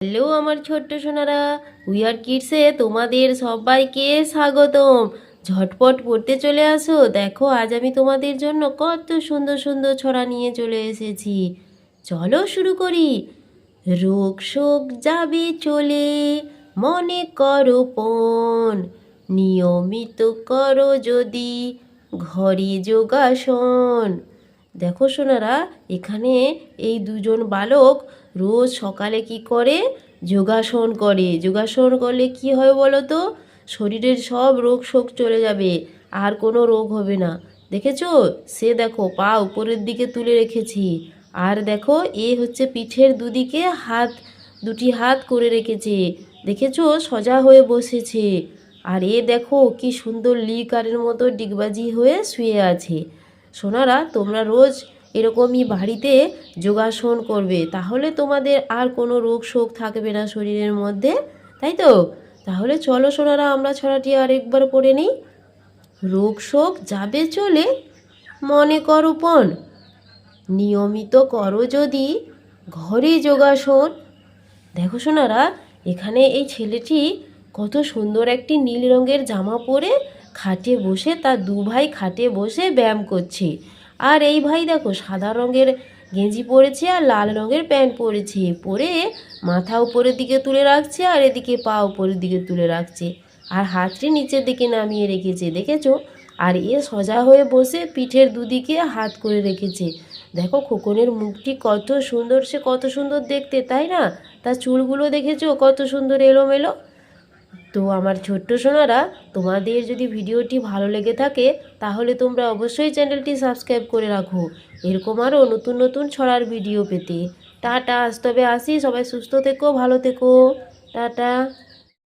Hello আমার ছোট্ট Sonara wear কিডসে তোমাদের সবাইকে স্বাগতম। ঝটপট পড়তে চলে আসো। দেখো, আজ আমি তোমাদের জন্য কত সুন্দর সুন্দর ছড়া নিয়ে চলে এসেছি। চলো শুরু করি। রোগ শোক যাবে চলে, মনে করো পণ। নিয়মিত করো যদি ঘরে যোগাসন। দেখো সোনারা, এখানে এই দুজন বালক রোজ সকালে কি করে? যোগাসন করে। যোগাসন করলে কি হয় বলো তো শরীরের সব রোগ শোক চলে যাবে, আর কোনো রোগ হবে না। দেখেছ? সে দেখো, পা উপরের দিকে তুলে রেখেছি। আর দেখো, এ হচ্ছে পিঠের দুদিকে হাত, দুটি হাত করে রেখেছে। দেখেছ? সজা হয়ে বসেছে। আর এ দেখো, কি সুন্দর লিকারের মতো ডিগবাজি হয়ে শুয়ে আছে। সোনারা, তোমরা রোজ এরকমই বাড়িতে যোগাসন করবে। তাহলে তোমাদের আর কোনো রোগ শোক থাকবে না শরীরের মধ্যে, তাই তো? তাহলে চলো সোনারা, আমরা ছড়াটি আরেকবার পড়ে নিই। রোগ শোক যাবে চলে? মনে করো পণ নিয়মিত করো যদি ঘরে যোগাসন। দেখো সোনারা, এখানে এই ছেলেটি কত সুন্দর একটি নীল রঙের জামা পরে খাটে বসে, তার দু ভাই খাটে বসে ব্যায়াম করছে। আর এই ভাই দেখো, সাদা রঙের গেঞ্জি পরেছে আর লাল রঙের প্যান্ট পরেছে। পরে মাথা উপরের দিকে তুলে রাখছে আর এদিকে পা উপরের দিকে তুলে রাখছে। আর হাতটি নিচের দিকে নামিয়ে রেখেছে, দেখেছ? আর এ সজা হয়ে বসে পিঠের দুদিকে হাত করে রেখেছে। দেখো, খোকনের মুখটি কত সুন্দর, সে কত সুন্দর দেখতে, তাই না? তার চুলগুলো দেখেছ? কত সুন্দর এলোমেলো। তো আমার ছোট্ট সোনারা, তোমাদের যদি ভিডিওটি ভালো লেগে থাকে, তাহলে তোমরা অবশ্যই চ্যানেলটি সাবস্ক্রাইব করে রাখো। এরকম আরও নতুন নতুন ছড়ার ভিডিও পেতে। টাটা, আজ তবে আসি। সবাই সুস্থ থেকো, ভালো থেকো। টাটা।